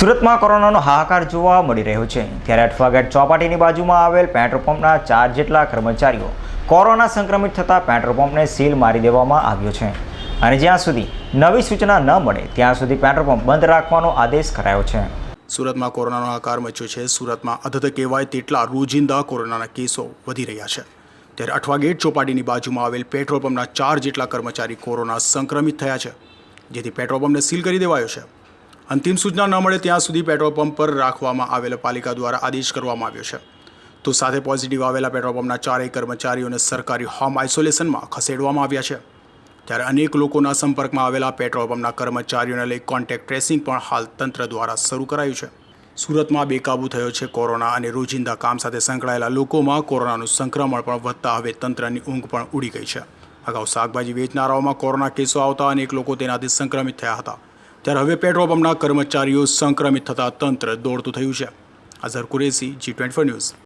સુરતમાં કોરોનાનો હાહાકાર જોવા મળી રહ્યો છે. ત્યારે અઠવાગેટ ચોપાટીની બાજુમાં આવેલ પેટ્રોલ પંપના ચાર જેટલા કર્મચારીઓ કોરોના સંક્રમિત થતાં પેટ્રોલ પંપને સીલ મારી દેવામાં આવ્યો છે. અને જ્યાં સુધી નવી સૂચના ન મળે, ત્યાં સુધી પેટ્રોલ પંપ બંધ રાખવાનો આદેશ કરાયો છે. સુરતમાં કોરોનાનો આકાર મચ્યો છે. સુરતમાં અધધ કહેવાય તેટલા રોજિંદા કોરોનાના કેસો વધી રહ્યા છે. ત્યારે અઠવા ગેટ ચોપાટીની બાજુમાં આવેલ પેટ્રોલ પંપના ચાર જેટલા કર્મચારી કોરોના સંક્રમિત થયા છે. જેથી પેટ્રોલ પંપને સીલ કરી દેવાયો છે. અંતિમ સૂચના ન મળે ત્યાં સુધી પેટ્રોલ પંપ પર રાખવામાં આવેલા પાલિકા દ્વારા આદેશ કરવામાં આવ્યો છે. તો સાથે પોઝિટિવ આવેલા પેટ્રોલ પંપના ચારેય કર્મચારીઓને સરકારી હોમ આઇસોલેશનમાં ખસેડવામાં આવ્યા છે. ત્યારે અનેક લોકોના સંપર્કમાં આવેલા પેટ્રોલ પંપના કર્મચારીઓને લઈ કોન્ટેક્ટ ટ્રેસિંગ પણ હાલ તંત્ર દ્વારા શરૂ કરાયું છે. સુરતમાં બેકાબુ થયો છે કોરોના અને રોજિંદા કામ સાથે સંકળાયેલા લોકોમાં કોરોનાનું સંક્રમણ પણ વધતા હવે તંત્રની ઊંઘ પણ ઉડી ગઈ છે. અગાઉ શાકભાજી વેચનારાઓમાં કોરોના કેસો આવતા અનેક લોકો તેનાથી સંક્રમિત થયા હતા. ત્યારે હવે પેટ્રોલ પંપના કર્મચારીઓ સંક્રમિત થતાં તંત્ર દોડતું થયું છે. Azhar Qureshi G twenty news